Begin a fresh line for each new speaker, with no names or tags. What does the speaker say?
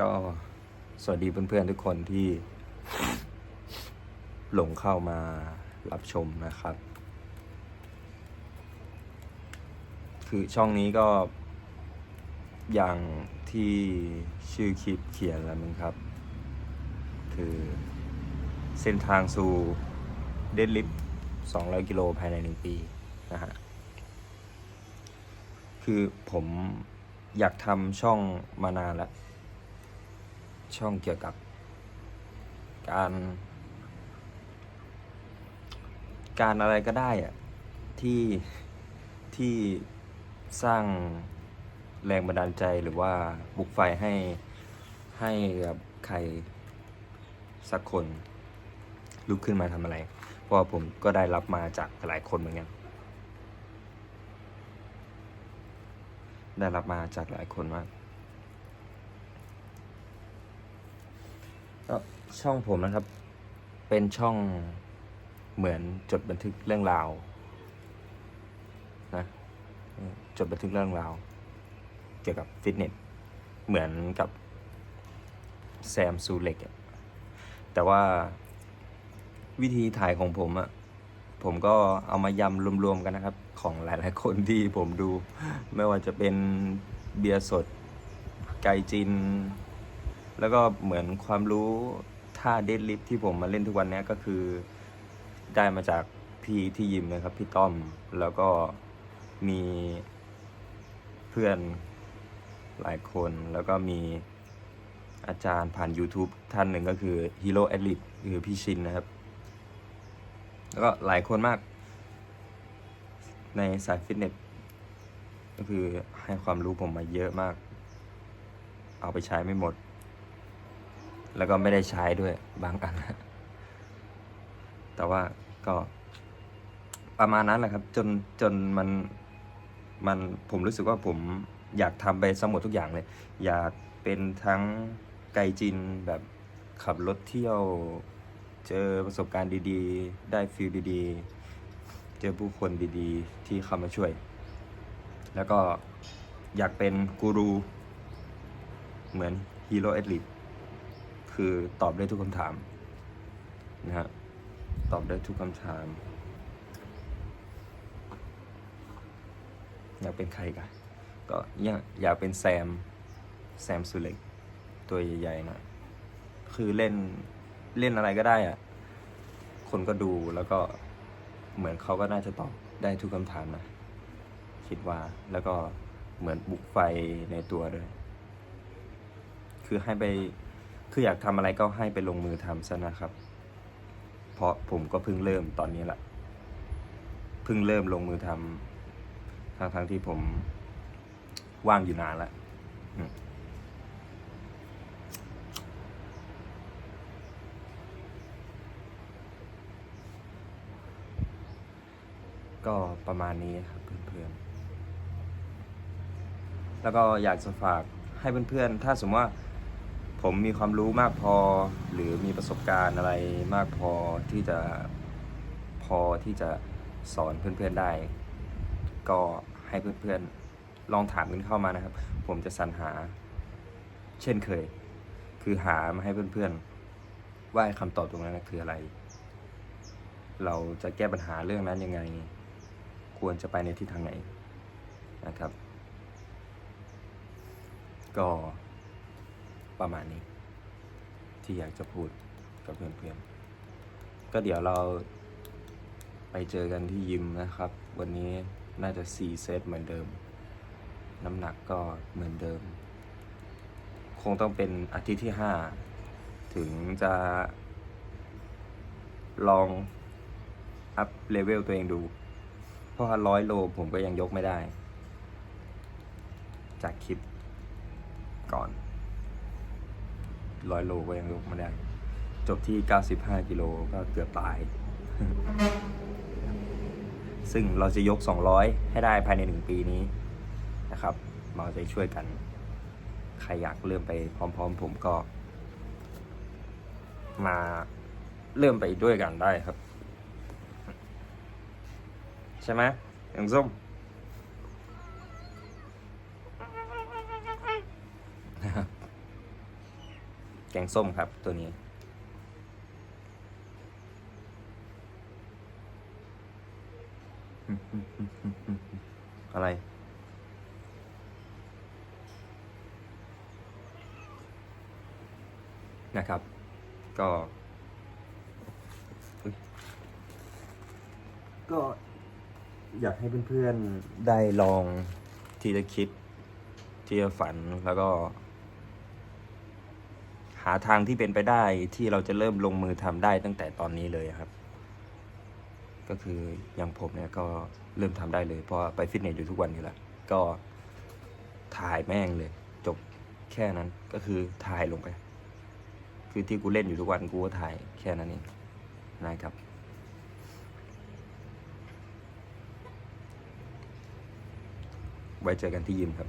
ก็สวัสดีเพื่อนๆทุกคนที่ หลงเข้ามารับชมนะครับ คือช่องนี้ก็ อย่างที่ชื่อคลิปเขียนแล้วมั้งครับ คือเส้นทางสู่เดดลิฟต์200 กิโลภายในหนึ่งปีนะฮะคือผมอยากทำช่องมานานแล้ว ช่องเกี่ยวกับการ การอะไรก็ได้อะที่ที่สร้างแรงบันดาลใจหรือว่าปลุกไฟให้ให้กับใครสักคนลุกขึ้นมาทำอะไร เพราะผมก็ได้รับมาจากหลายคนเหมือนกัน ได้รับมาจากหลายคนมาก ก็ช่องผมนะครับ เป็นช่องเหมือนจดบันทึกเรื่องราวนะจดบันทึกเรื่องราว เกี่ยวกับฟิตเนสเหมือนกับแซมซูเล็กแต่ว่าวิธีถ่ายของผมอะผมก็เอามายำรวมๆกันนะครับ ของหลายๆคนที่ผมดู ไม่ว่าจะเป็นเบียร์สด ไก่จิน แล้วก็เหมือนความรู้ท่าเดดลิฟที่ผมมาเล่นทุกวันนี้ก็คือได้มาจากพี่ที่ยิมนะครับ พี่ต้อมแล้วก็มีเพื่อนหลายคน แล้วก็มีอาจารย์ผ่าน YouTube ท่านหนึ่งก็คือ Hero a t l e t e คือพี่ชินนะครับ แล้วก็หลายคนมาก ในสายฟิตเนสก็คือให้ความรู้ผมมาเยอะมาก เอาไปใช้ไม่หมด แล้วก็ไม่ได้ใช้ด้วยบางอัน แต่ว่าก็ประมาณนั้นแหละครับ จนจนมันมันผมรู้สึกว่าผมอยากทำไปสมหมดทุกอย่างเลย อยากเป็นทั้งไกจินแบบขับรถเที่ยว เจอประสบการณ์ดีๆ ได้ฟิลดีๆ เจอผู้คนดีๆ ที่เข้ามาช่วย แล้วก็อยากเป็นกูรู เหมือนฮีโร่ a อ l ลิ e คือตอบได้ทุกคำถามนะฮะตอบได้ทุกคำถาม อยากเป็นใครกันก็อยากอยากเป็นแซม แซมสุเล็ก ตัวใหญ่ๆหน่อยคือเล่นเล่นอะไรก็ได้อะคนก็ดูแล้วก็เหมือนเขาก็น่าจะตอบได้ทุกคำถามนะ คิดว่าแล้วก็เหมือนบุกไฟในตัวด้วย คือให้ไป คืออยากทำอะไรก็ให้ไปลงมือทำซะนะครับ เพราะผมก็เพิ่งเริ่มตอนนี้แหละเพิ่งเริ่มลงมือทำทั้งทั้งๆที่ผมว่างอยู่นานแล้วก็ประมาณนี้ครับเพื่อนๆ แล้วก็อยากจะฝากให้เพื่อนๆ ถ้าสมมติว่า ผมมีความรู้มากพอ หรือมีประสบการณ์อะไรมากพอที่จะพอที่จะสอนเพื่อนๆได้ ก็ให้เพื่อนๆลองถามกันเข้ามานะครับ ผมจะสรรหา เช่นเคย คือหามาให้เพื่อนๆ ว่าคำตอบตรงนั้นคืออะไร เราจะแก้ปัญหาเรื่องนั้นยังไง ควรจะไปในทิศทางไหนนะครับ ก็ ประมาณนี้ ที่อยากจะพูดกับเพื่อนๆ ก็เดี๋ยวเราไปเจอกันที่ยิมนะครับ วันนี้น่าจะ 4 เซตเหมือนเดิม น้ำหนักก็เหมือนเดิม คงต้องเป็นอาทิตย์ที่ 5 ถึงจะลองอัพเลเวลตัวเองดู เพราะว่าร้อยโลผมก็ยังยกไม่ได้ จากคลิปก่อน ร้อยโลก็ยังยกไม่ได้ จบที่ 95 กิโลก็เกือบตาย ซึ่งเราจะยก 200 ให้ได้ภายใน 1 ปีนี้นะครับมาใจช่วยกัน ใครอยากเริ่มไปพร้อม ๆ ผมก็ มาเริ่มไปด้วยกันได้ครับ ใช่ไหมอย่างส้ม แกงส้มครับตัวนี้ อะไร นะครับ ก็อุ๊ยก็อยากให้เพื่อนๆ ได้ลองที่จะคิด ที่จะฝันแล้วก็ หาทางที่เป็นไปได้ที่เราจะเริ่มลงมือทำได้ตั้งแต่ตอนนี้เลยครับ ก็คืออย่างผมเนี่ยก็เริ่มทำได้เลย เพราะไปฟิตเนสอยู่ทุกวันอยู่แล้วก็ถ่ายแม่งเลย จบแค่นั้นก็คือถ่ายลงไป คือที่กูเล่นอยู่ทุกวันกูก็ถ่ายแค่นั้นเองนะครับ ไว้เจอกันที่ยิมครับ